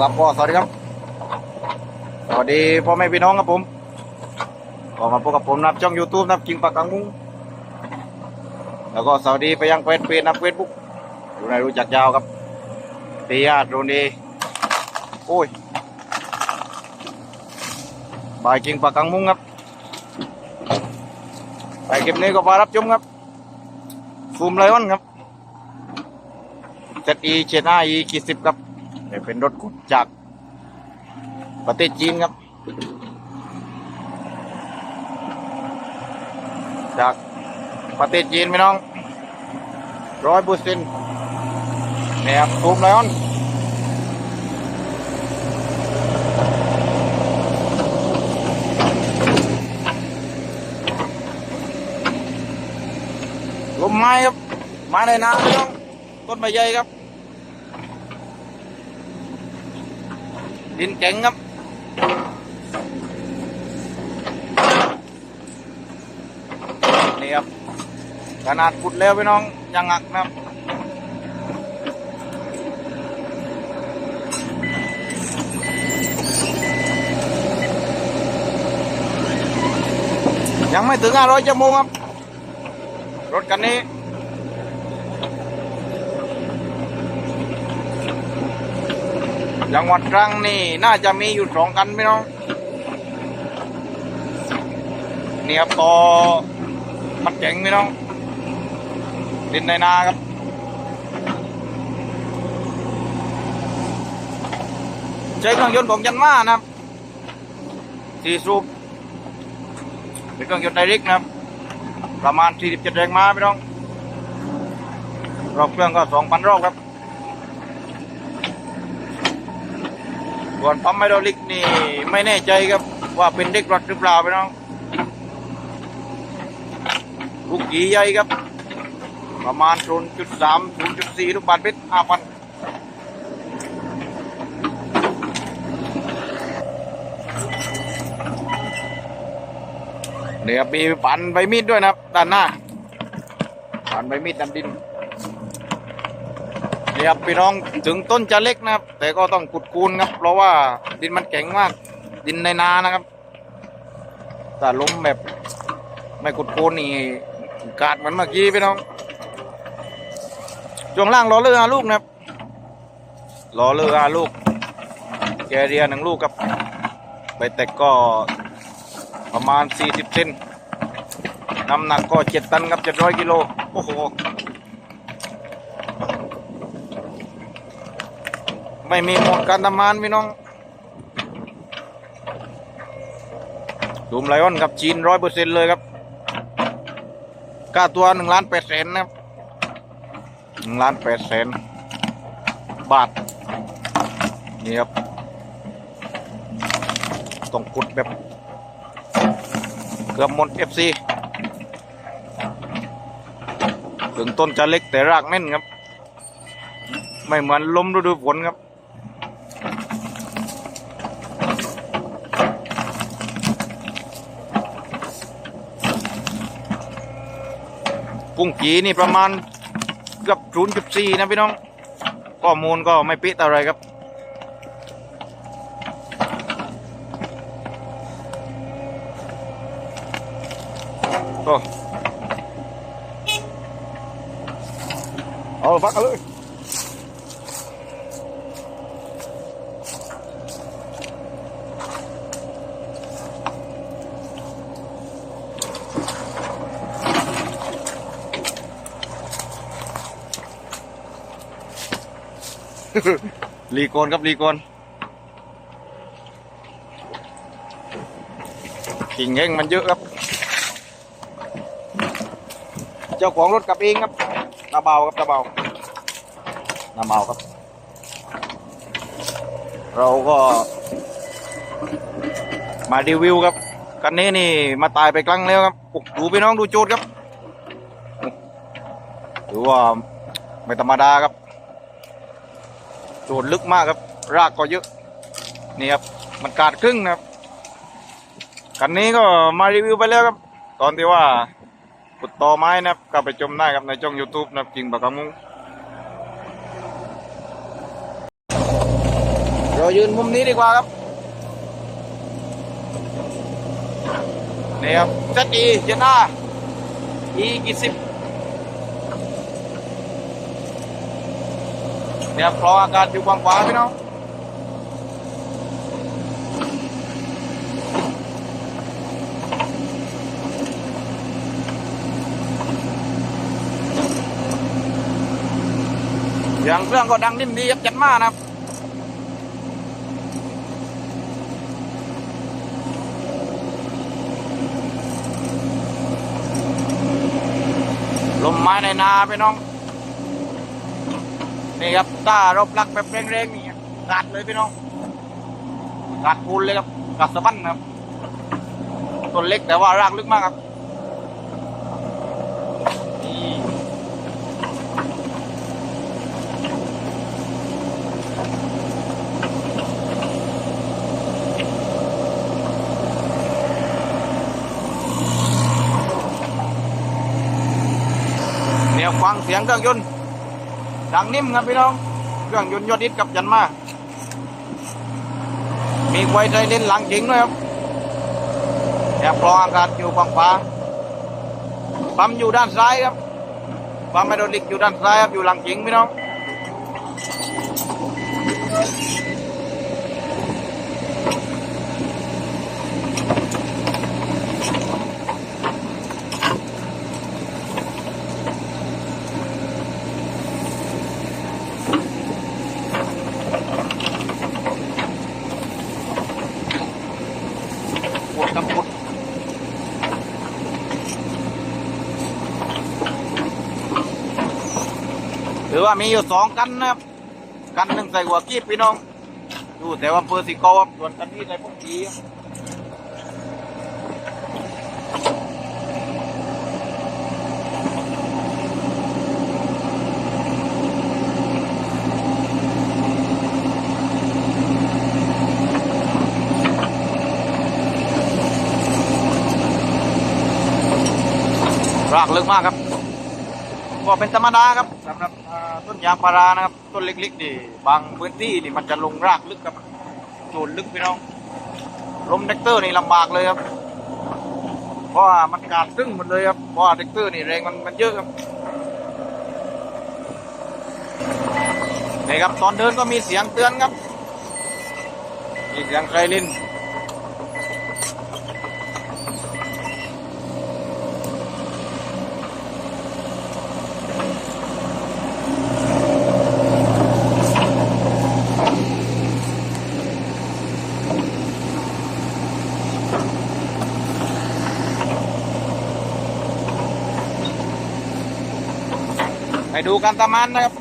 ครับก็สวัสดีครับ สวัสดีพ่อแม่พี่น้องครับผมก็มาพบกับผมนับช่อง YouTube นับกิงปากกังมุ้งแล้วก็สวัสดีไปยังเฟซเพจนะเฟซบุ๊กดูในรู้จักยาวครับตีญาติโรนีโอ้ยบายกิงปากกังมุ้งครับไปคลิปนี้ก็มารับชมครับซูมไลออนครับ ZE เชน่า E กีสิบครับ เนี่เป็นรถขุดจากประเทศจีนครับ จากประเทศจีนพี่น้องร้อยเปอร์เซ็นต์เนี่ยครับซูมไลออนลมไม้ครับ ไม้ในน้าพี่น้อง ต้นไม้ใหญ่ครับ ดินแข็งครับ นี่ครับ ขนาดขุดแล้วพี่น้องยังหักนะครับยังไม่ถึง500ชั่วโมงครับ รถคันนี้ จังหวัดตรังนี่น่าจะมีอยู่สองกันพี่น้องนี่ครับต่อมันเจ๋งพี่น้อง ดินในนาครับใช้เครื่องยนต์ของยันมานะครับสี่สูบเป็นเครื่องยนต์ไดเรกนะครับ ประมาณ47แรงม้าพี่น้องรอบเครื่องก็2,000รอบครับ ส่วนปั๊มไฮดรอลิกนี่ไม่แน่ใจครับว่าเป็นเด็กรถหรือเปล่าพี่น้องลูกกี่ใหญ่ครับ ประมาณ0.3 0.4ลูกบาทเมตร5,000เนี่ยบมีปันใบมีดด้วยนะครับด้านหน้าปันใบมีดดำดิน นี่ครับพี่น้องถึงต้นจะเล็กนะครับ แต่ก็ต้องขุดคูนครับเพราะว่าดินมันแข็งมากดินในนานะครับถ้าล้มแบบไม่ขุดคูนนี่กาดเหมือนเมื่อกี้พี่น้องช่วงล่างล้อเรือห้าลูกนะครับล้อเรือห้าลูกแกเรียหนึ่งลูกครับใบแตกก็ประมาณ 40เซนน้ำหนักก็ 7 ตันครับ700กิโลโอ้โห ไม่มีหมดการทำงานพี่น้องดูมไลออนกับจีนร้อยเปอร์เซ็นต์เลยครับค่าตัวหนึ่งล้านแปดแสนนะครับหนึ่งล้านแปดแสนบาท นี่ครับ ต้องกดแบบ เกือบหมดเอฟซีถึงต้นจะเล็กแต่รากแน่นครับ ไม่เหมือนล้มฤดูฝนครับ กุ้งกีนี่ประมาณเกือบศูนย์จุดสี่นะพี่น้องข้อมูลก็ไม่ปิดอะไรครับ โอ้เอาฟักกันเลย รีโกนครับรีโกนกิ่งแห้งมันเยอะครับ เจ้าของรถกลับเองครับตาเบาครับตาเบาน้าเบาครับ เราก็ มารีวิวครับกันนี้นี่มาตายไปครั้งแล้วครับดูพี่น้องดูโจทย์ครับถือว่าไม่ธรรมดาครับ โจดลึกมากครับ รากก็เยอะ นี่ครับ มันกาดครึ่งนะครับคันนี้ก็มารีวิวไปแล้วครับ ตอนที่ว่าขุดตอไม้นะครับก็ไปชมได้ครับในช่อง YouTube นะครับจริงปากกามุงเรายืนมุมนี้ดีกว่าครับ นี่ครับเซตอีเจน่าอีกี่สิบ เนี่ยครับรออากาศอยู่กว้างขวางพี่น้องอย่างเครื่องก็ดังนิ่มดียับยันมากนะครับลมไม้ในนาพี่น้อง นี่ครับต้ารบลักแบบแรงๆนี่กัดเลยพี่น้องกัดพูนเลยครับกัดสะบั้นครับต้นเล็กแต่ว่ารากลึกมากครับนี่เนี่ยฟังเสียงเครื่องยนต์ ดังนิ่มครับพี่น้องเครื่องยนต์ยอดฮิตกับยันมามีไวไทเลนหลังจริงด้วยครับแอบรองอากาศอยู่ฝั่งขวาปั๊มอยู่ด้านซ้ายครับปั๊มไฮดรอลิกอยู่ด้านซ้ายครับอยู่หลังจริงพี่น้อง ปวดกับปวด หรือว่ามีอยู่สองกันนะครับ กันหนึ่งใส่หัวกีบพี่น้อง ดูแต่ว่าเปอร์สิโกครับส่วนกันนี้ใส่พวกกีครับรากลึกมากครับก็เป็นธรรมดาครับสำหรับ ยางพารานะครับ ต้นเล็กๆนี่บางพื้นที่นี่มันจะลงรากลึกครับโจนลึกพี่น้องลมแท็กเตอร์นี่ลำบากเลยครับ เพราะว่ามันกาดซึ่งหมดเลยครับ เพราะว่าแท็กเตอร์นี่แรงมันมันเยอะครับนี่ครับตอนเดินก็มีเสียงเตือนครับ มีเสียงไซเรน ดูการตามันนะครับ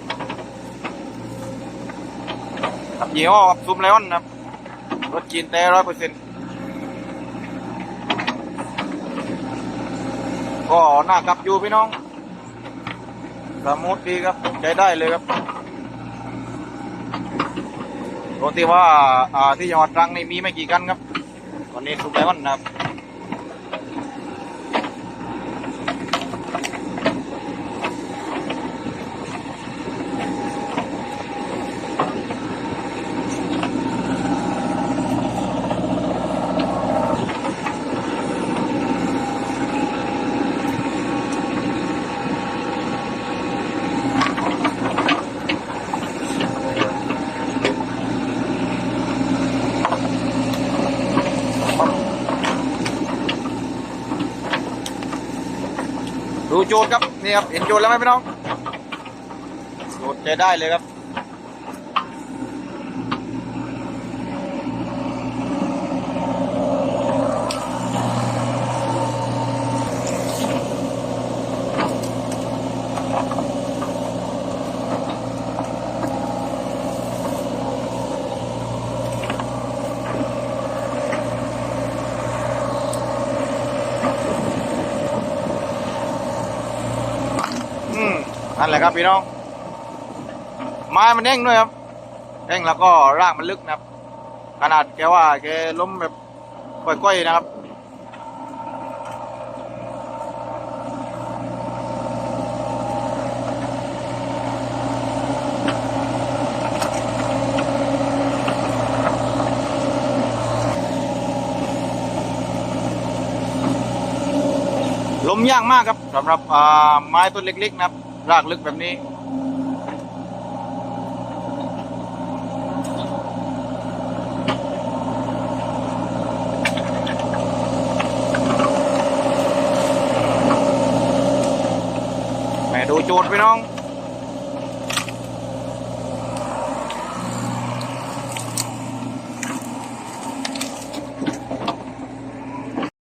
กับยี่ห้อกับซุมไลออนครับ รถจีนแต่ร้อยเปอร์เซ็นต์ก็หน้ากลับอยู่พี่น้อง สมูทดีครับใช้ได้เลยครับปกติว่าอ่าที่จังหวัดตรังนี่มีไม่กี่กันครับตอนนี้ซุมไลออนนะครับ โจทย์ครับนี่ครับเห็นโจทย์แล้วไหมพี่น้องโจทย์ใช้ได้เลยครับ นั่นแหละครับพี่น้อง ไม้มันแห้งด้วยครับแห้งแล้วก็รากมันลึกนะครับ ขนาดแกว่าแกล้มแบบก้อยๆนะครับล้มยากมากครับสำหรับไม้ต้นเล็ก ๆ นะครับ รากลึกแบบนี้ แม่ดูโจทย์พี่น้อง